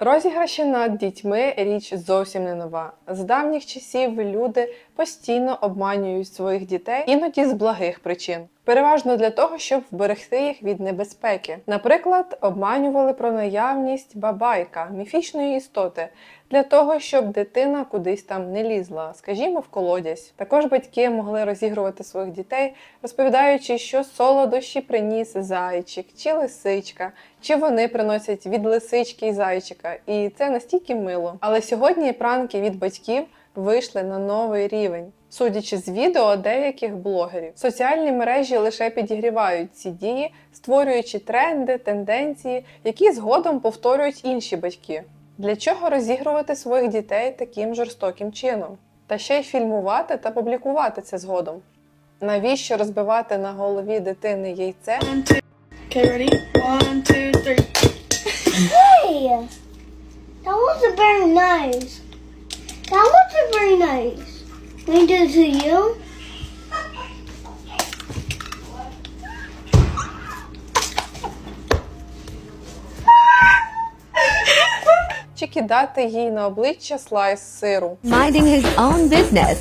Розіграші над дітьми річ зовсім не нова. З давніх часів люди постійно обманюють своїх дітей, іноді з благих причин. Переважно для того, щоб вберегти їх від небезпеки. Наприклад, обманювали про наявність бабайка, міфічної істоти, для того, щоб дитина кудись там не лізла, скажімо, в колодязь. Також батьки могли розігрувати своїх дітей, розповідаючи, що солодощі приніс зайчик чи лисичка, чи вони приносять від лисички і зайчика. І це настільки мило. Але сьогодні пранки від батьків вийшли на новий рівень. Судячи з відео деяких блогерів, соціальні мережі лише підігрівають ці дії, створюючи тренди, тенденції, які згодом повторюють інші батьки. Для чого розігрувати своїх дітей таким жорстоким чином? Та ще й фільмувати та публікувати це згодом. Навіщо розбивати на голові дитини яйце? Okay, ready? One, two, three. Hey! That wasn't very nice. That looks very nice. Can I do it to you? Чи кидати їй на обличчя слайс сиру? minding his own business.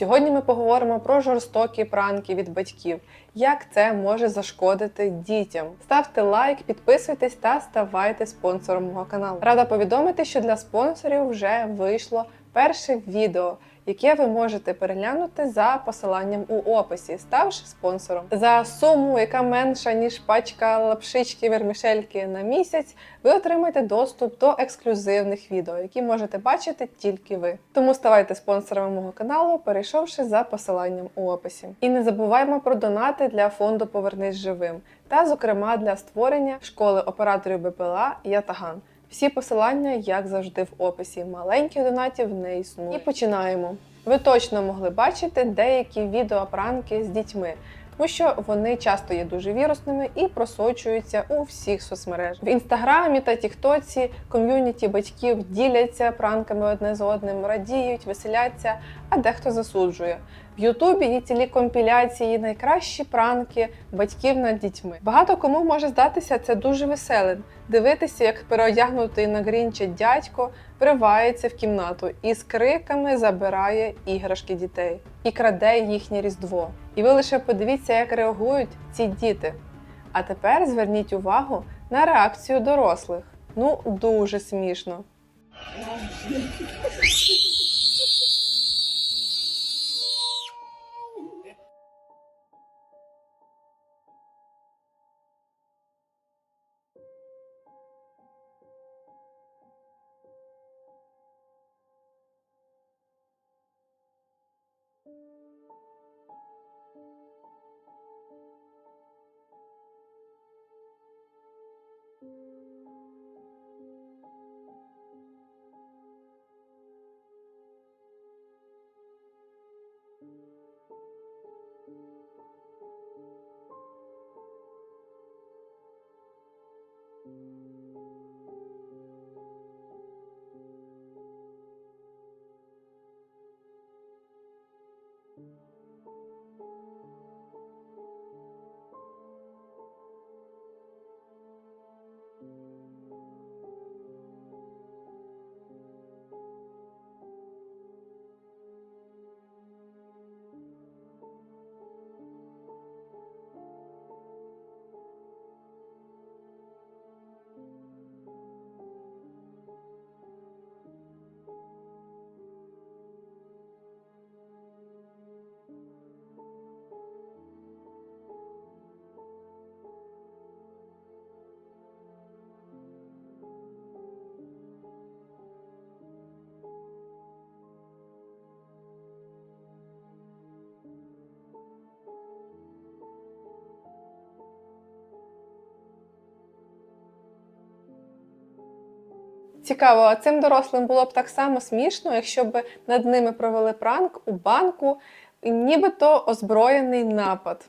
Сьогодні ми поговоримо про жорстокі пранки від батьків, як це може зашкодити дітям. Ставте лайк, підписуйтесь та ставайте спонсором мого каналу. Рада повідомити, що для спонсорів вже вийшло перше відео, яке ви можете переглянути за посиланням у описі, ставши спонсором. За суму, яка менша ніж пачка лапшички вермішельки на місяць, ви отримаєте доступ до ексклюзивних відео, які можете бачити тільки ви. Тому ставайте спонсорами мого каналу, перейшовши за посиланням у описі. І не забуваймо про донати для фонду Повернись живим та, зокрема, для створення школи операторів БПЛА Ятаган. Всі посилання, як завжди, в описі. Маленьких донатів не існує. І починаємо. Ви точно могли бачити деякі відеопранки з дітьми, тому що вони часто є дуже вірусними і просочуються у всіх соцмережах. В інстаграмі та тіктоці ком'юніті батьків діляться пранками одне з одним, радіють, веселяться, а дехто засуджує. В Ютубі є цілі компіляції найкращі пранки батьків над дітьми. Багато кому може здатися це дуже веселим. Дивитися, як переодягнутий на грінча дядько вривається в кімнату і з криками забирає іграшки дітей і краде їхнє різдво. І ви лише подивіться, як реагують ці діти. А тепер зверніть увагу на реакцію дорослих. Ну, дуже смішно. Цікаво, а цим дорослим було б так само смішно, якщо б над ними провели пранк у банку, нібито озброєний напад.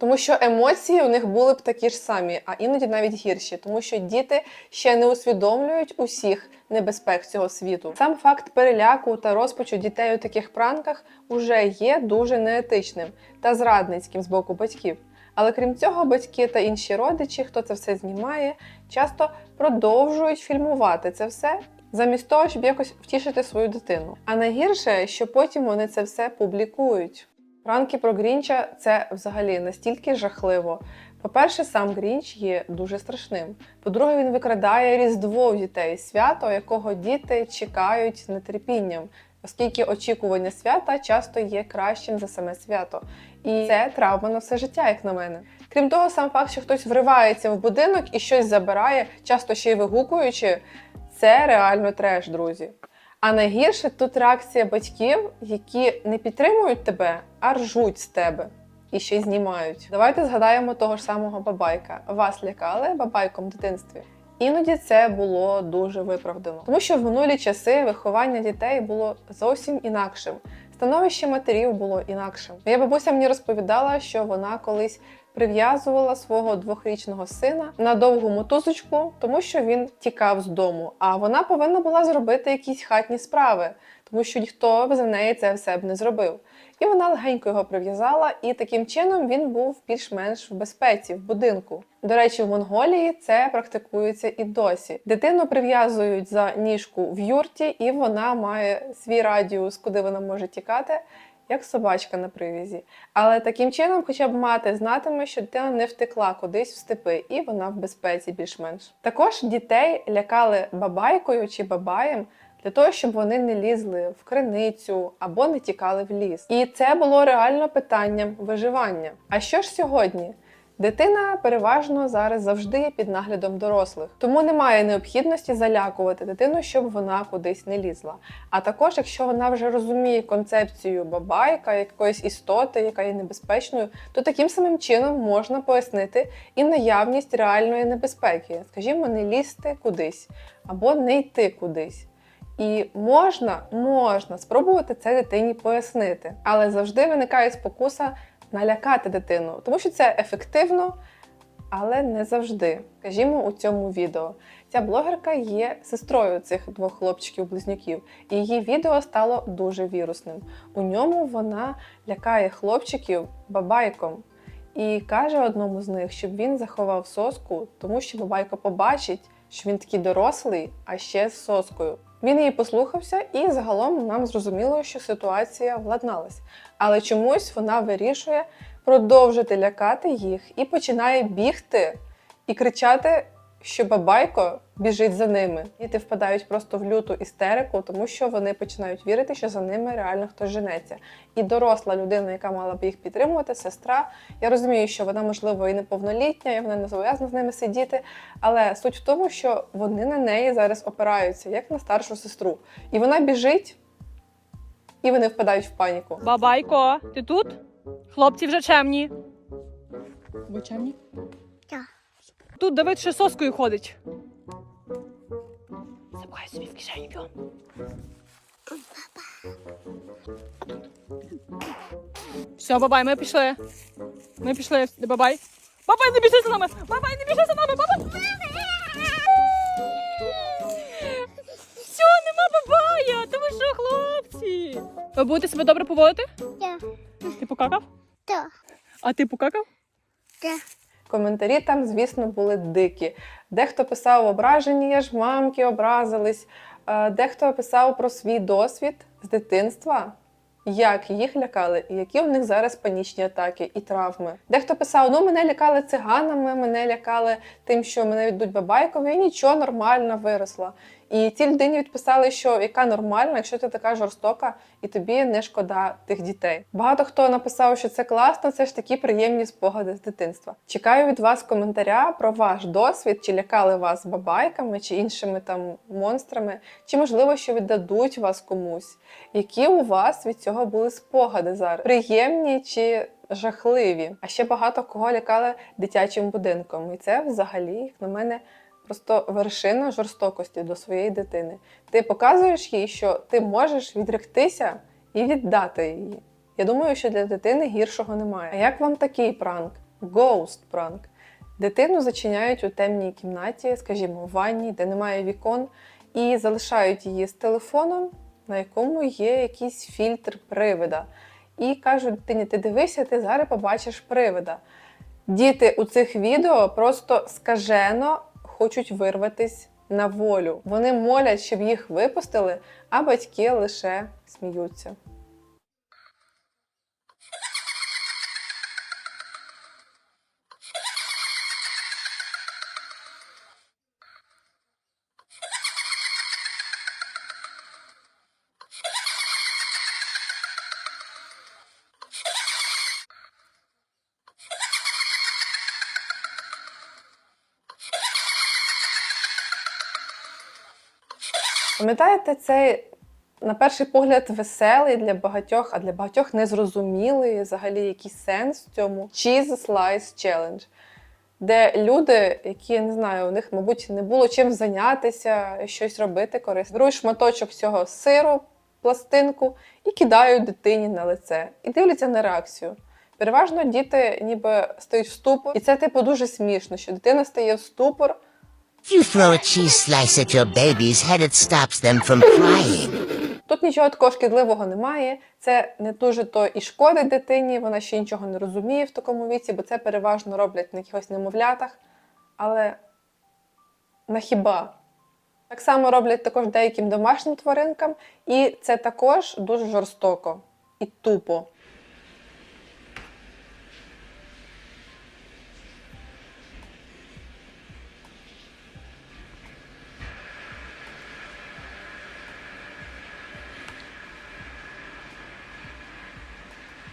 Тому що емоції у них були б такі ж самі, а іноді навіть гірші, тому що діти ще не усвідомлюють усіх небезпек цього світу. Сам факт переляку та розпачу дітей у таких пранках уже є дуже неетичним та зрадницьким з боку батьків. Але крім цього, батьки та інші родичі, хто це все знімає, часто продовжують фільмувати це все. Замість того, щоб якось втішити свою дитину. А найгірше, що потім вони це все публікують. Пранки про Грінча це взагалі настільки жахливо. По-перше, сам Грінч є дуже страшним. По-друге, він викрадає різдво у дітей, свято, якого діти чекають з нетерпінням, оскільки очікування свята часто є кращим за саме свято. І це травма на все життя, як на мене. Крім того, сам факт, що хтось вривається в будинок і щось забирає, часто ще й вигукуючи, це реально треш, друзі. А найгірше тут реакція батьків, які не підтримують тебе, а ржуть з тебе і ще й знімають. Давайте згадаємо того ж самого бабайка. Вас лякали бабайком в дитинстві? Іноді це було дуже виправдано, тому що в минулі часи виховання дітей було зовсім інакшим. Становище матерів було інакшим. Моя бабуся мені розповідала, що вона колись прив'язувала свого двохрічного сина на довгу мотузочку, тому що він тікав з дому. А вона повинна була зробити якісь хатні справи, тому що ніхто за неї це все б не зробив. І вона легенько його прив'язала, і таким чином він був більш-менш в безпеці в будинку. До речі, в Монголії це практикується і досі. Дитину прив'язують за ніжку в юрті, і вона має свій радіус, куди вона може тікати, як собачка на привізі. Але таким чином, хоча б мати знатиме, що дитина не втекла кудись в степи, і вона в безпеці більш-менш. Також дітей лякали бабайкою чи бабаєм для того, щоб вони не лізли в криницю або не тікали в ліс. І це було реально питанням виживання. А що ж сьогодні? Дитина переважно зараз завжди під наглядом дорослих, тому немає необхідності залякувати дитину, щоб вона кудись не лізла. А також, якщо вона вже розуміє концепцію бабайка, якоїсь істоти, яка є небезпечною, то таким самим чином можна пояснити і наявність реальної небезпеки, скажімо, не лізти кудись або не йти кудись. І можна, можна спробувати це дитині пояснити, але завжди виникає спокуса налякати дитину, тому що це ефективно, але не завжди. Скажімо, у цьому відео. Ця блогерка є сестрою цих двох хлопчиків-близнюків, і її відео стало дуже вірусним. У ньому вона лякає хлопчиків бабайком і каже одному з них, щоб він заховав соску, тому що бабайка побачить, що він такий дорослий, а ще з соскою. Він її послухався, і загалом нам зрозуміло, що ситуація владналась. Але чомусь вона вирішує продовжити лякати їх і починає бігти і кричати, що бабайко біжить за ними. Діти впадають просто в люту істерику, тому що вони починають вірити, що за ними реально хтось женеться. І доросла людина, яка мала б їх підтримувати, сестра. Я розумію, що вона, можливо, і неповнолітня, і вона не зобов'язана з ними сидіти. Але суть в тому, що вони на неї зараз опираються, як на старшу сестру. І вона біжить, і вони впадають в паніку. Бабайко, ти тут? Хлопці вже чемні. Ви чемні? Так. Тут Давид ще соскою ходить. Собі в бігом. Все, бабай, ми пішли. Ми пішли. Бабай. Бабай, не біжи за нами! Бабай, не біжи за нами! Бабай! Все, нема бабая! Та ви що, хлопці? Ви будете себе добре поводити? Так. Ти покакав? Так. А ти покакав? Так. Коментарі там, звісно, були дикі. Дехто писав ображені, я ж мамки образились. Е, Дехто писав про свій досвід з дитинства, як їх лякали, і які у них зараз панічні атаки і травми. Дехто писав: ну мене лякали циганами, мене лякали тим, що мене віддуть бабайкові, і нічого нормально виросла. І ці людині відписали, що яка нормальна, якщо ти така жорстока, і тобі не шкода тих дітей. Багато хто написав, що це класно, це ж такі приємні спогади з дитинства. Чекаю від вас коментаря про ваш досвід, чи лякали вас бабайками, чи іншими там монстрами, чи можливо, що віддадуть вас комусь. Які у вас від цього були спогади зараз? Приємні чи жахливі? А ще багато кого лякали дитячим будинком. І це взагалі, як на мене, просто вершина жорстокості до своєї дитини. Ти показуєш їй, що ти можеш відректися і віддати її. Я думаю, що для дитини гіршого немає. А як вам такий пранк? Ghost пранк. Дитину зачиняють у темній кімнаті, скажімо, в ванні, де немає вікон, і залишають її з телефоном, на якому є якийсь фільтр привида. І кажуть дитині, ти дивися, ти зараз побачиш привида. Діти у цих відео просто скажено хочуть вирватись на волю. Вони молять, щоб їх випустили, а батьки лише сміються. Пам'ятаєте цей, на перший погляд, веселий для багатьох, а для багатьох незрозумілий взагалі якийсь сенс в цьому Cheese Slice Challenge, де люди, які я не знаю, у них, мабуть, не було чим зайнятися, щось робити корисне, беруть шматочок цього сиру, пластинку і кидають дитині на лице і дивляться на реакцію. Переважно діти ніби стають в ступор, і це типу дуже смішно, що дитина стає в ступор. You throw a cheese slice at your baby's head, it stops them from crying. Тут нічого такого шкідливого немає. Це не дуже то і шкодить дитині, вона ще нічого не розуміє в такому віці, бо це переважно роблять на якихось немовлятах. Але на хіба? Так само роблять також деяким домашнім тваринкам, і це також дуже жорстоко і тупо.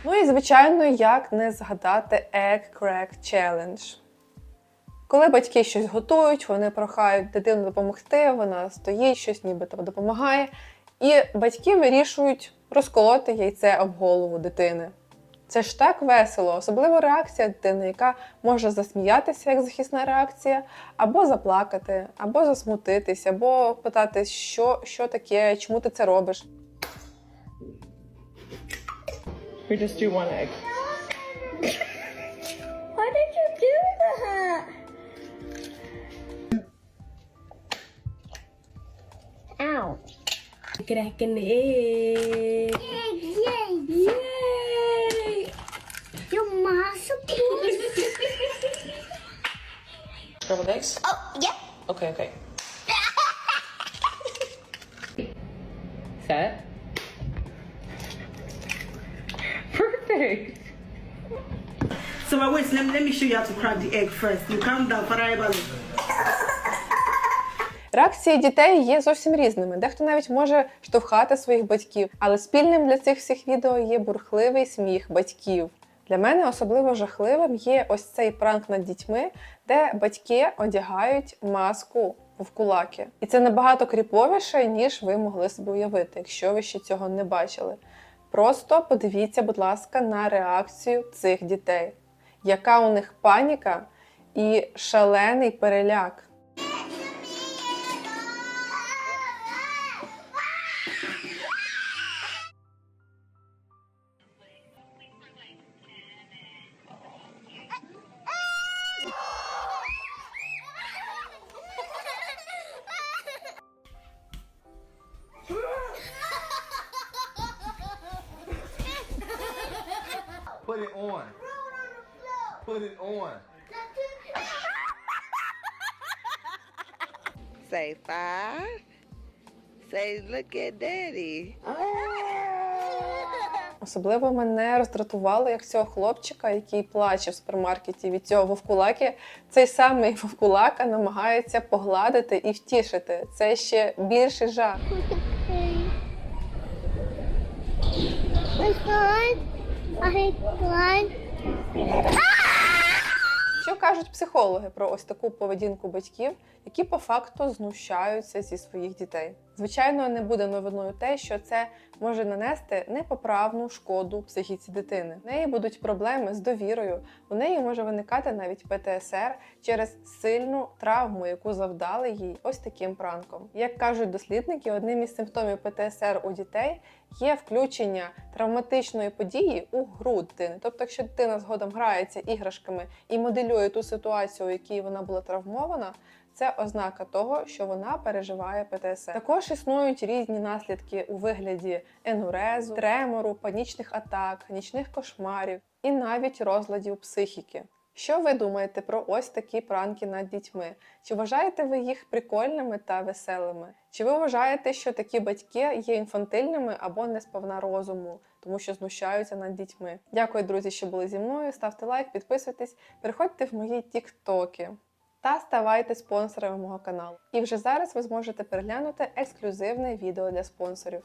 Ну і, звичайно, як не згадати Egg Crack Challenge. Коли батьки щось готують, вони прохають дитину допомогти, вона стоїть, щось нібито допомагає, і батьки вирішують розколоти яйце об голову дитини. Це ж так весело, особливо реакція дитини, яка може засміятися як захисна реакція, або заплакати, або засмутитись, або питати, що, що таке, чому ти це робиш. We just do one egg. Why did you do that? Ow. Cracking the egg. Yay, yay. Yay! Your masterpiece. Scrambled eggs? oh, yeah. Okay, okay. Set. Perfect. So uh, wait, let let me show you how to crack the egg first. You calm down, Faraibalu. Реакції дітей є зовсім різними. Дехто навіть може штовхати своїх батьків, але спільним для цих всіх відео є бурхливий сміх батьків. Для мене особливо жахливим є ось цей пранк над дітьми, де батьки одягають маску в кулаки. І це набагато кріповіше, ніж ви могли собі уявити, якщо ви ще цього не бачили. Просто подивіться, будь ласка, на реакцію цих дітей, яка у них паніка і шалений переляк. Say five. Say, look at daddy. Особливо мене роздратувало, як цього хлопчика, який плаче в супермаркеті від цього вовкулаки, цей самий вовкулака намагається погладити і втішити. Це ще більший жах. Що кажуть психологи про ось таку поведінку батьків, які по факту знущаються зі своїх дітей? Звичайно, не буде новиною те, що це може нанести непоправну шкоду психіці дитини. В неї будуть проблеми з довірою, у неї може виникати навіть ПТСР через сильну травму, яку завдали їй ось таким пранком. Як кажуть дослідники, одним із симптомів ПТСР у дітей є включення травматичної події у гру дитини. Тобто, якщо дитина згодом грається іграшками і моделює ту ситуацію, у якій вона була травмована. Це ознака того, що вона переживає ПТСР. Також існують різні наслідки у вигляді енурезу, тремору, панічних атак, нічних кошмарів і навіть розладів психіки. Що ви думаєте про ось такі пранки над дітьми? Чи вважаєте ви їх прикольними та веселими? Чи ви вважаєте, що такі батьки є інфантильними або не сповна розуму, тому що знущаються над дітьми? Дякую, друзі, що були зі мною. Ставте лайк, підписуйтесь, переходьте в мої тіктоки та ставайте спонсорами мого каналу. І вже зараз ви зможете переглянути ексклюзивне відео для спонсорів.